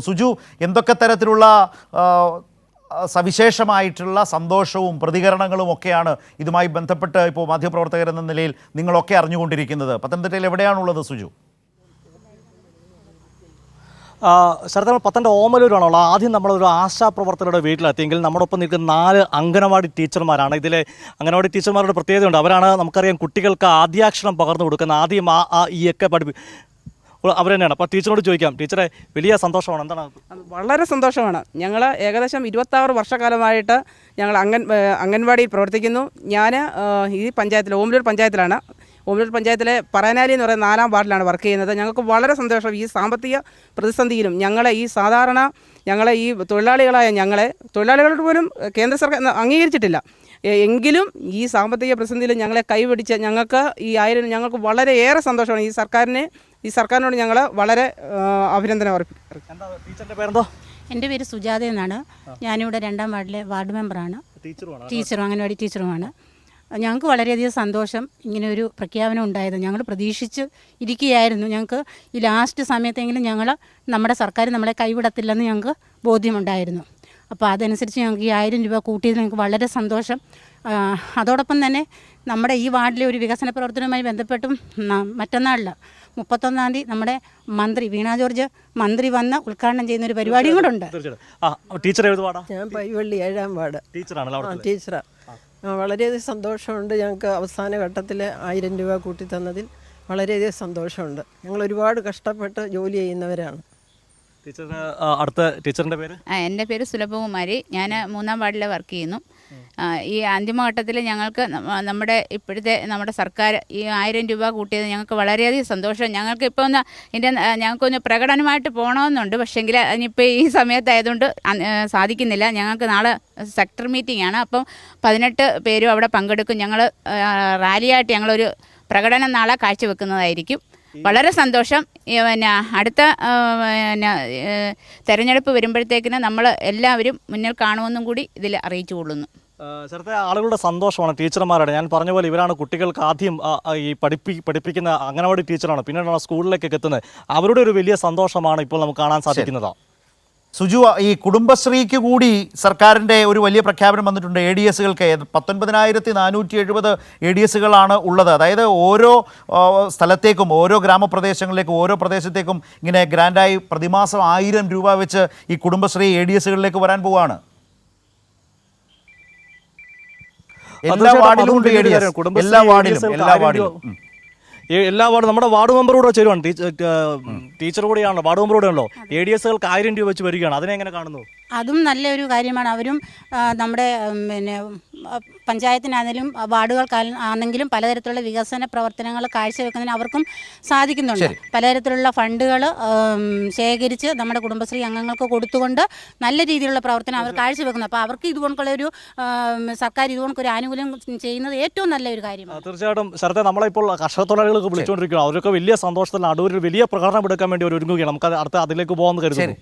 സുജു എന്തൊക്കെ തരത്തിലുള്ള സവിശേഷമായിട്ടുള്ള സന്തോഷവും പ്രതികരണങ്ങളും ഒക്കെയാണ് ഇതുമായി ബന്ധപ്പെട്ട് ഇപ്പോൾ മാധ്യമപ്രവർത്തകർ എന്ന നിലയിൽ നിങ്ങളൊക്കെ അറിഞ്ഞുകൊണ്ടിരിക്കുന്നത്? പത്തനംതിട്ടയിൽ എവിടെയാണുള്ളത് സുജു? ശരത് നമ്മൾ പത്തന്റെ ഓമലൂരാണുള്ളത്. ആദ്യം നമ്മളൊരു ആശാപ്രവർത്തകരുടെ വീട്ടിലെത്തിയെങ്കിൽ നമ്മളൊപ്പം നിൽക്കുന്ന നാല് അംഗനവാടി ടീച്ചർമാരാണ്. ഇതിലെ അംഗനവാടി ടീച്ചർമാരുടെ പ്രത്യേകതയുണ്ട്. അവരാണ് നമുക്കറിയാം കുട്ടികൾക്ക് ആദ്യാക്ഷരം പകർന്നു കൊടുക്കുന്ന ആദ്യം ആ ഈ ഒക്കെ പഠിപ്പി അവർ തന്നെയാണ്. അപ്പോൾ ടീച്ചറോട് ചോദിക്കാം. ടീച്ചറെ വലിയ സന്തോഷമാണ്. എന്താണ്? വളരെ സന്തോഷമാണ്. ഞങ്ങൾ ഏകദേശം ഇരുപത്താറ് വർഷക്കാലമായിട്ട് ഞങ്ങൾ അംഗൻ അംഗൻവാടിയിൽ പ്രവർത്തിക്കുന്നു. ഞാൻ ഈ പഞ്ചായത്തിൽ ഓമലൂർ പഞ്ചായത്തിലാണ്. ഓമലൂർ പഞ്ചായത്തിലെ പറയനാലി എന്ന് പറയുന്ന നാലാം വാർഡിലാണ് വർക്ക് ചെയ്യുന്നത്. ഞങ്ങൾക്ക് വളരെ സന്തോഷം. ഈ സാമ്പത്തിക പ്രതിസന്ധിയിലും ഞങ്ങളെ ഈ സാധാരണ ഞങ്ങളെ ഈ തൊഴിലാളികളായ ഞങ്ങളെ തൊഴിലാളികളോട് പോലും കേന്ദ്ര സർക്കാർ അംഗീകരിച്ചിട്ടില്ല. എങ്കിലും ഈ സാമ്പത്തിക പ്രതിസന്ധിയിൽ ഞങ്ങളെ കൈപിടിച്ച് ഞങ്ങൾക്ക് ഈ ആയിരം ഞങ്ങൾക്ക് വളരെയേറെ സന്തോഷമാണ് ഈ സർക്കാരിനെ ഈ സർക്കാരിനോട് ഞങ്ങൾ വളരെ അഭിനന്ദനം അർപ്പിക്കുന്നു. എന്താ ടീച്ചറിന്റെ പേരെന്തോ? എന്റെ പേര് സുജാത എന്നാണ്. ഞാനിവിടെ രണ്ടാം വാർഡിലെ വാർഡ് മെമ്പറാണ്. ടീച്ചറും അംഗൻവാടി ടീച്ചറുമാണ്. ഞങ്ങൾക്ക് വളരെയധികം സന്തോഷം ഇങ്ങനെ ഒരു പ്രഖ്യാപനം ഉണ്ടായത്. ഞങ്ങൾ പ്രതീക്ഷിച്ച് ഇരിക്കുകയായിരുന്നു. ഞങ്ങൾക്ക് ഈ ലാസ്റ്റ് സമയത്തെങ്കിലും ഞങ്ങൾ നമ്മുടെ സർക്കാർ നമ്മളെ കൈവിടത്തില്ലെന്ന് ഞങ്ങൾക്ക് ബോധ്യമുണ്ടായിരുന്നു. അപ്പോൾ അതനുസരിച്ച് ഞങ്ങൾക്ക് ഈ ആയിരം രൂപ കൂട്ടിയത് ഞങ്ങൾക്ക് വളരെ സന്തോഷം. അതോടൊപ്പം തന്നെ നമ്മുടെ ഈ വാർഡിലെ ഒരു വികസന പ്രവർത്തനവുമായി ബന്ധപ്പെട്ടും മറ്റന്നാളില്ല മറ്റന്നാളിൽ മുപ്പത്തൊന്നാം തീയതി നമ്മുടെ മന്ത്രി വീണ ജോർജ് മന്ത്രി വന്ന് ഉദ്ഘാടനം ചെയ്യുന്ന ഒരു പരിപാടിയും കൂടെ ഉണ്ട്. ടീച്ചർ ഞാൻ പൈവള്ളി ഏഴാം വാർഡ്. ടീച്ചറാണ് വളരെയധികം സന്തോഷമുണ്ട് ഞങ്ങൾക്ക് അവസാന ഘട്ടത്തിൽ ആയിരം രൂപ കൂട്ടി തന്നതിൽ. വളരെയധികം സന്തോഷമുണ്ട്. ഞങ്ങൾ ഒരുപാട് കഷ്ടപ്പെട്ട് ജോലി ചെയ്യുന്നവരാണ്. ടീച്ചറിന് ആ, അടുത്ത ടീച്ചറിന്റെ പേര്? എന്റെ പേര് സുലഭകുമാരി. ഞാൻ മൂന്നാം വാർഡിൽ വർക്ക് ചെയ്യുന്നു. ഈ അന്തിമഘട്ടത്തിൽ ഞങ്ങൾക്ക് നമ്മുടെ ഇപ്പോഴത്തെ നമ്മുടെ സർക്കാർ ഈ ആയിരം രൂപ കൂട്ടിയത് ഞങ്ങൾക്ക് വളരെയധികം സന്തോഷം. ഞങ്ങൾക്ക് ഇപ്പോൾ ഒന്ന് ഇതിന്റെ ഞങ്ങൾക്കൊന്ന് പ്രകടനമായിട്ട് പോകണമെന്നുണ്ട് പക്ഷേങ്കിൽ അതിനിപ്പോൾ ഈ സമയത്തായതുകൊണ്ട് സാധിക്കുന്നില്ല. ഞങ്ങൾക്ക് നാളെ സെക്ടർ മീറ്റിംഗ് ആണ് അപ്പം പതിനെട്ട് പേരും അവിടെ പങ്കെടുക്കും. ഞങ്ങൾ റാലിയായിട്ട് ഞങ്ങളൊരു പ്രകടനം നാളെ കാഴ്ചവെക്കുന്നതായിരിക്കും. വളരെ സന്തോഷം. പിന്നെ അടുത്ത പിന്നെ തെരഞ്ഞെടുപ്പ് വരുമ്പോഴത്തേക്കിന് നമ്മൾ എല്ലാവരും മുന്നിൽ കാണുമെന്നും കൂടി ഇതിൽ അറിയിച്ചു കൊള്ളുന്നു ചേർത്തെ ആളുകളുടെ സന്തോഷമാണ് ടീച്ചർമാരുടെ. ഞാൻ പറഞ്ഞ പോലെ ഇവരാണ് കുട്ടികൾക്ക് ആദ്യം ഈ പഠിപ്പി പഠിപ്പിക്കുന്ന അംഗനവാടി ടീച്ചറാണ്. പിന്നീടാണ് സ്കൂളിലേക്കൊക്കെ എത്തുന്നത്. അവരുടെ ഒരു വലിയ സന്തോഷമാണ് ഇപ്പോൾ നമുക്ക് കാണാൻ സാധിക്കുന്നത്. സുജു ഈ കുടുംബശ്രീക്ക് കൂടി സർക്കാരിന്റെ ഒരു വലിയ പ്രഖ്യാപനം വന്നിട്ടുണ്ട്. എ ഡി എസുകൾക്ക് പത്തൊൻപതിനായിരത്തി നാനൂറ്റി എഴുപത് എ ഡി എസുകളാണ് ഉള്ളത്. അതായത് ഓരോ സ്ഥലത്തേക്കും ഓരോ ഗ്രാമപ്രദേശങ്ങളിലേക്കും ഓരോ പ്രദേശത്തേക്കും ഇങ്ങനെ ഗ്രാൻഡായി പ്രതിമാസം ആയിരം രൂപ വെച്ച് ഈ കുടുംബശ്രീ എ ഡി എസുകളിലേക്ക് വരാൻ പോവുകയാണ് എല്ലാ വാർഡിലും ഉണ്ട്. എല്ലാ വാർഡിലും എല്ലാ വാർഡിലും. എല്ലാ വാർഡും നമ്മുടെ വാർഡ് മെമ്പറൂടെ ചേരുവാണ്. ടീച്ചർ ടീച്ചർ കൂടിയാണല്ലോ വാർഡ് മെമ്പർ കൂടെയാണല്ലോ. എ ഡി എസുകൾക്ക് ആയിരം രൂപ വെച്ച് വരികയാണ്. അതിനെ എങ്ങനെ കാണുന്നു? അതും നല്ലൊരു കാര്യമാണ്. അവരും നമ്മുടെ പിന്നെ പഞ്ചായത്തിനാണെങ്കിലും ആ, വാർഡുകൾക്ക് ആണെങ്കിലും പലതരത്തിലുള്ള വികസന പ്രവർത്തനങ്ങൾ കാഴ്ചവെക്കുന്നതിന് അവർക്കും സാധിക്കുന്നുണ്ട്. പലതരത്തിലുള്ള ഫണ്ടുകൾ ശേഖരിച്ച് നമ്മുടെ കുടുംബശ്രീ അംഗങ്ങൾക്ക് കൊടുത്തുകൊണ്ട് നല്ല രീതിയിലുള്ള പ്രവർത്തനം അവർ കാഴ്ചവെക്കുന്നു. അപ്പോൾ അവർക്ക് ഇതുകൊണ്ടുള്ള ഒരു സർക്കാർ ഇതുകൊണ്ടൊരു ആനുകൂല്യം ചെയ്യുന്നത് ഏറ്റവും നല്ല ഒരു കാര്യമാണ് തീർച്ചയായിട്ടും. ശരത്തെ നമ്മളിപ്പോൾ കർഷക തൊഴിലാളികൾക്ക് വിളിച്ചുകൊണ്ടിരിക്കുകയാണ്. അവരൊക്കെ വലിയ സന്തോഷത്തിലാണ്. അടൂരിൽ വലിയ പ്രകടനം എടുക്കാൻ വേണ്ടി അവർ ഒരുങ്ങുകയാണ്. നമുക്ക് അടുത്ത അതിലേക്ക് പോകാമെന്ന് കരുതുന്നു.